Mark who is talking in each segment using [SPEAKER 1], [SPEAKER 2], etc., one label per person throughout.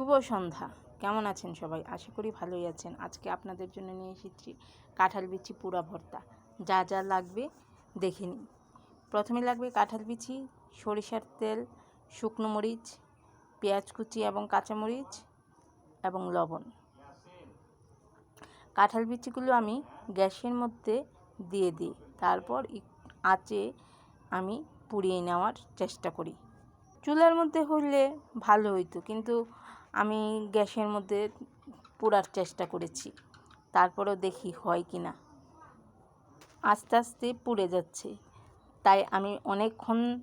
[SPEAKER 1] শুভ সন্ধ্যা। কেমন আছেন সবাই? আশা করি ভালোই আছেন। আজকে আপনাদের জন্য নিয়ে এসেছি কাঁঠাল বিচি পুরা ভর্তা। যা যা লাগবে দেখে নিন প্রথমে লাগবে কাঁঠাল বিচি, সরিষার তেল, শুকনো মরিচ, পেঁয়াজ কুচি এবং কাঁচামরিচ এবং লবণ। কাঁঠাল বিচিগুলো আমি গ্যাসের মধ্যে দিয়ে দিই। তারপর আঁচে আমি পুড়িয়ে নেওয়ার চেষ্টা করি। চুলার মধ্যে হলে ভালো হইতো। কিন্তু আমি গ্যাসের মধ্যে পোড়ার চেষ্টা করেছি। তারপরেও দেখি হয় কি না। আস্তে আস্তে পুড়ে যাচ্ছে। তাই আমি অনেকক্ষণ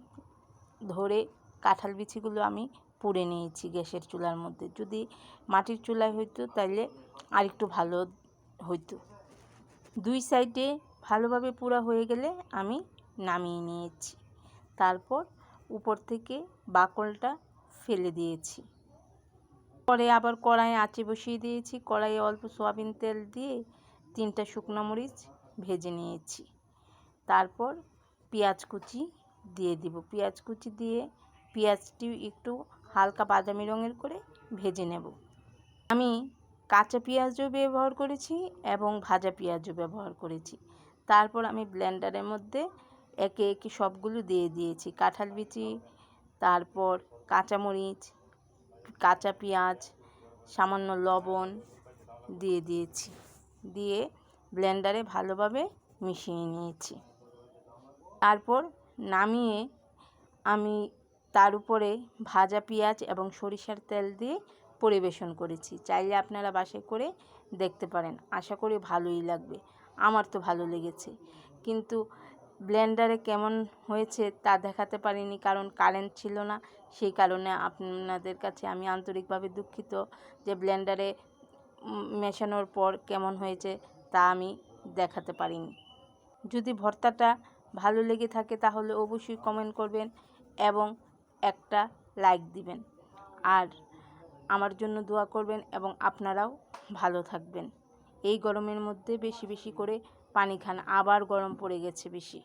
[SPEAKER 1] ধরে কাঁঠাল বিচিগুলো আমি পুড়ে নিয়েছি গ্যাসের চুলার মধ্যে। যদি মাটির চুলায় হইতো তাহলে আরেকটু ভালো হইতো। দুই সাইডে ভালোভাবে পুরা হয়ে গেলে আমি নামিয়ে নিয়েছি। তারপর উপর থেকে বাকলটা ফেলে দিয়েছি। পরে আবার কড়াইয়ে আঁচে বসিয়ে দিয়েছি। কড়াইয়ে অল্প সয়াবিন তেল দিয়ে তিনটা শুকনো মরিচ ভেজে নিয়েছি। তারপর পেঁয়াজ কুচি দিয়ে দিব। পেঁয়াজ কুচি দিয়ে পেঁয়াজটি একটু হালকা বাদামি রঙের করে ভেজে নেব। আমি কাঁচা পেঁয়াজও ব্যবহার করেছি এবং ভাজা পেঁয়াজও ব্যবহার করেছি। তারপর আমি ব্লেন্ডারের মধ্যে একে একে সবগুলো দিয়ে দিয়েছি। কাঁঠাল বিচি, তারপর কাঁচামরিচ কাঁচা পেঁয়াজ, সামান্য লবণ দিয়ে দিয়েছি। দিয়ে ব্লেন্ডারে ভালোভাবে মিশিয়ে নিয়েছি। তারপর নামিয়ে আমি তার উপরে ভাজা পেঁয়াজ এবং সরিষার তেল দিয়ে পরিবেশন করেছি। চাইলে আপনারা বাসে করে দেখতে পারেন। আশা করি ভালোই লাগবে। আমার তো ভালো লেগেছে। কিন্তু ব্লেন্ডারে কেমন হয়েছে তা দেখাতে পারিনি, কারণ কারেন্ট ছিল না। সেই কারণে আপনাদের কাছে আমি আন্তরিকভাবে দুঃখিত যে ব্লেন্ডারে মেশানোর পর কেমন হয়েছে তা আমি দেখাতে পারিনি। যদি ভর্তাটা ভালো লেগে থাকে তাহলে অবশ্যই কমেন্ট করবেন এবং একটা লাইক দিবেন। আর আমার জন্য দোয়া করবেন এবং আপনারাও ভালো থাকবেন। এই গরমের মধ্যে বেশি বেশি করে পানি খান আবার গরম পড়ে গেছে বেশি।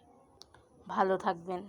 [SPEAKER 1] ভালো থাকবেন।